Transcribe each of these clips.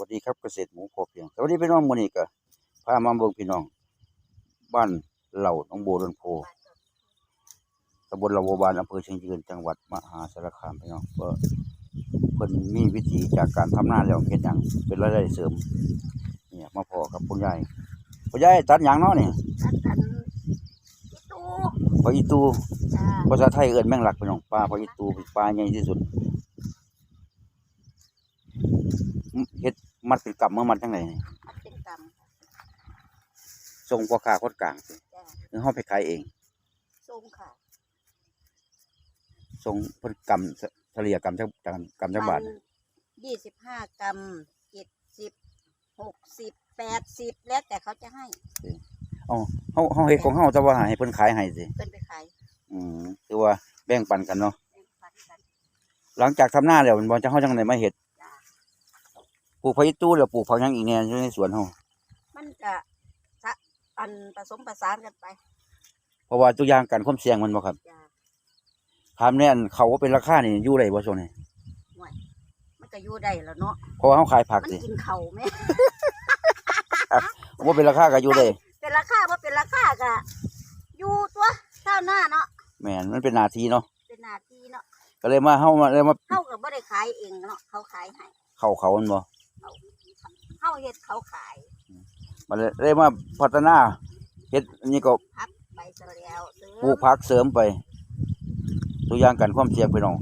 วัสดีครับเกษตรหมูพอเพียงสวัสดีพี่น้องมื้อนี้ก็พามาเบิ่งพี่น้อง บ้านเหล่าหนองบัวดอนโพตำบลเหล่าบัวบานอำเภอเชียงยืนจังหวัดมหาสารคามพี่น้องก็เพิ่นมีวิธีจากการทำนาแล้วเฮ็ดหยังเป็นรายได้เสริม เนี่ยมาพอกับคุณยายคุณยายตัดหยังเนาะนี่ตัดกันตู้พออีตูจ้าภาษาไทยเอิ้นแมงลักพี่น้องปลาพออีตูเป็นปลาใหญ่ที่สุดเฮ็ด มัดเป็นกำมือมัดจังไดนี่มันเป็นกรรมส่งพ่อค้าคนกลางสิจ้าหรือเฮาไปขายเองส้มค่ะส่งเพิ่นกำเฉลี่ยกำจักกำกำจักบาทยี่สิบห้ากรัมเจ็ดสิบหกสิบแปดสิบแล้วแต่เขาจะให้เอ้าเฮาเฮาเฮ็ดของเฮาแต่ว่าให้เพิ่นขายให้สิเป็นไปขายอืมถือว่าแบ่งปันกันเนาะแบ่งปันกัน หลังจากทำหน้าแล้วมันบ่จะเฮาจังได๋มาเฮ็ดจ้า ปลูกผักอีตู้แล้วปลูกผักหยังอีกแหน่อยู่ในสวนเฮามันจะสะอันผสมประสานกันไปเพราะว่าตัวอย่างการความเสี่ยงมันบ่ครับจ้าถามแน่นเขาว่าเป็นราคานี่อยู่ได้บ่ช่วงนี้มันก็อยู่ได้แล้วเนาะเพราะว่าเฮาขายผักมันสิกินเข่าวไหมว่าเป็นราคาก็อยู่ได้เป็นราคาว่าเป็นราคาก็อยู่ตัวเท่าหน้าเนาะแม่นมันเป็นหน้าที่เนาะเป็นหน้าที่เนาะก็เลยมาเฮามาเลยมาเขาก็บ่ได้ขายเองเนาะเขาขายให้เข้าเขามันบ่ เขาเฮ็ดเขาขายมันเลยเลยมาพัฒนาเฮ็ดอันนี้ก็พักไปซะแล้วซื้อปลูกผักเสริมไป ตัวอย่างกันความเสี่ยงพี่น้อง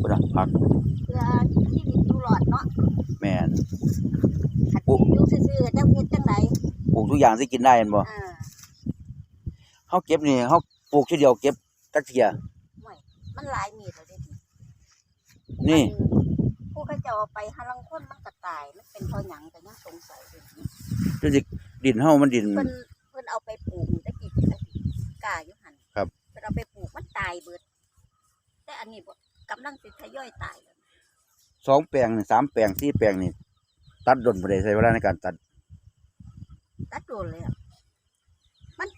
พุ่นน่ะผักเพื่อชีวิตอยู่รอดเนาะแม่น ขัดปลูก อยู่ซื่อๆจังเฮ็ดจังไดปลูกทุกอย่างที่กินได้แม่นบ่เออเฮาเก็บนี่เฮาปลูกทีเดียวเก็บจักเที่ยห่วยมันหลายมีดแล้วเด้นี่มัน ผู้เขาเจ้าเอาไปหาลังคนมันก็ตาย มันเป็นเพราะหยังก็ยังสงสัยอยู่ดูสิดินเฮามันดิน เพิ่นเพิ่นเอาไปปลูกตะกี้ตะกี้กาอยู่หั่นครับ เพิ่นเอาไปปลูกมันตายเบิด แต่อันนี้บ่กำลังสิทยอยตายแล้วสองแปลงนี่สามแปลงสี่แปลงนี่ตัดดนบ่ได้ใช้เวลาในการตัดตัดโดนเลยอะมัน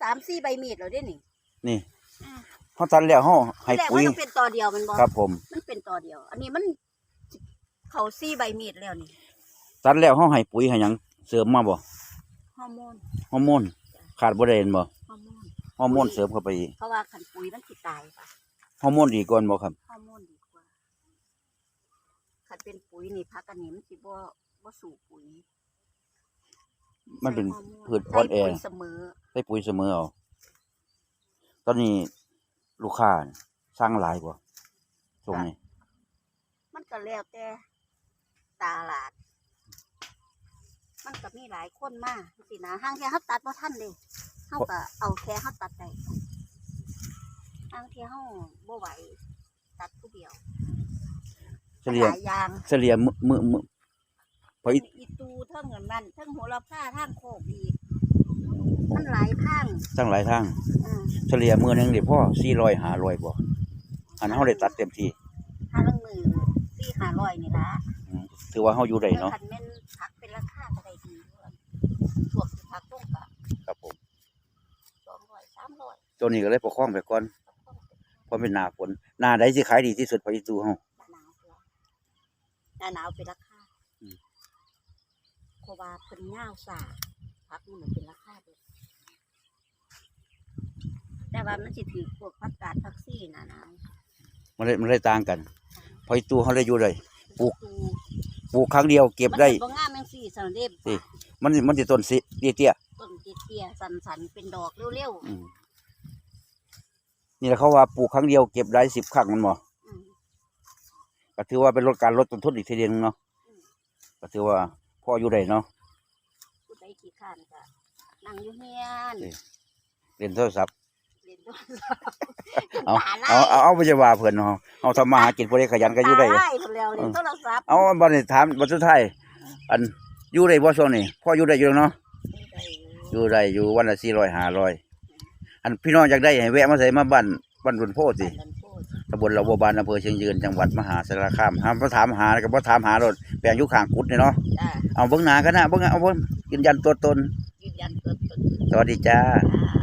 สามสี่ใบมีดแล้วเด้นี่นี่อ่าเฮาตัดแล้วเฮาให้ที่แรกปุ๋มันยต้องเป็นตอเดียวแมันบ่ ครับผม มันเป็นตอเดียว อันนี้มัน เขาซี่ใบมีดแล้วนี่ตัดแล้วเฮาให้ปุ๋ยให้หยังเสริมมาบ่ฮอร์โมนฮอร์โมนขาดบ่ได้เห็นบ่ฮอร์โมนฮอร์โมนเสริมเข้าไปอีกเพราะว่าขันปุ๋ยมันสิตายค่ะฮอร์โมนดีก่อนบ่ครับฮอร์โมนดีกว่าขันเป็นปุ๋ยนี่พักอันนี้มันสิบ่บ่สู่ปุ๋ยมันเป็นใส่ฮร์โพืชอ่อนแอใส่ปุ๋ยเสมอใส่ปุ๋ยเสมอเอาตอนนี้ลูกค้าสร้างหลายกว่าช่วงนี้ มันก็แล้วแต่ ตลาด มันก็มีหลายคนมากสินะห้างเทียเขาตัดบ่ทันเลยเขาก็เอาแค่เขาตัดได้ห้างเทียเขาบ่ไหวตัดผู้เดียวเฉลี่ยหลายอย่างเฉลี่ยมือมือมือพออีอีตูเท่งเงินมันเท่งโหระพาทางโคกอีกมันหลายทางทั้งหลายทางอ่าเฉลี่ยมือหนึงนี่พ่อ400 500บ่อันเฮาได้ตัดเต็มที่ห้าลังมือสี่ห้าร้อยนี่ละอืม ถือว่าเฮาอยู่ได้เนาะ คันแม่นพักเป็นราคาก็ได้ดีด้วยช่วงที่พักลงกะครับผม สองร้อยสามร้อยตัวนี้ก็เลยประคองไปก่อนเพราะเป็นหน้าฝนหน้าใดสิขายดีที่สุดพออีตูเฮา หน้าหนาวเด้อหน้าหนาวเป็นราคาอืม เพราะว่าเพิ่นย่าวสาพักมันเป็นราคาเด้อแต่ว่ามันสิถือพวกผักกาดผักซี่น่ะนะมันเลยมันเลยต่างกันพออีตูเฮาเลยอยู่ได้ ปลูกตู ปลูกครั้งเดียวเก็บได้มันสิบ่งามแมงสี่สันเด็บสิมันมันสิต้นสิเตี้ยต้นเตี้ยๆสันๆเป็นดอกเร็วๆอืมนี่แหละเขาว่าปลูกครั้งเดียวเก็บได้สิบครั้งมันบ่ๆอืมก็ถือว่าเป็นลดการลดต้นทุนอีกทีเดียวนึงเนาะอืมก็ถือว่าพออยู่ได้เนาะผู้ใดขี้ข้านก็นั่งอยู่เฮียนสิเรียนโทรศัพท์ เรียนโทรศัพท์เอาตาลายเอาเอาเอาไปจะว่าเพิ่นเนาะเอาทำมาหากินบ่ได้ขยันก็อยู่ได้ ตาลายพุ่นแล้วเรียนโทรศัพท์เอาบัดนี้ถามบัดสุดท้ายอันอยู่ได้บ่ช่วงนี้พออยู่ได้อยู่เนาะอยู่ได้อยู่วันละ400 500อันพี่น้องอยากได้ให้แวะมาใส่มาบ้านบ้านรุนโพธิบ้านโพธิ์ตำบลละบัวบานอำเภอเชียงยืนจังหวัดมหาสารคามห้ามบ่ถามหาก็บ่ถามหารถแปลงอยู่ข้างกุดนี่เนาะ จ้าเอาเบิ่งหน้ากันนะเบิ่งเอาเบิ่งยืนยันตัวตน ยืนยันตัวตนสวัสดีจ้าจ้า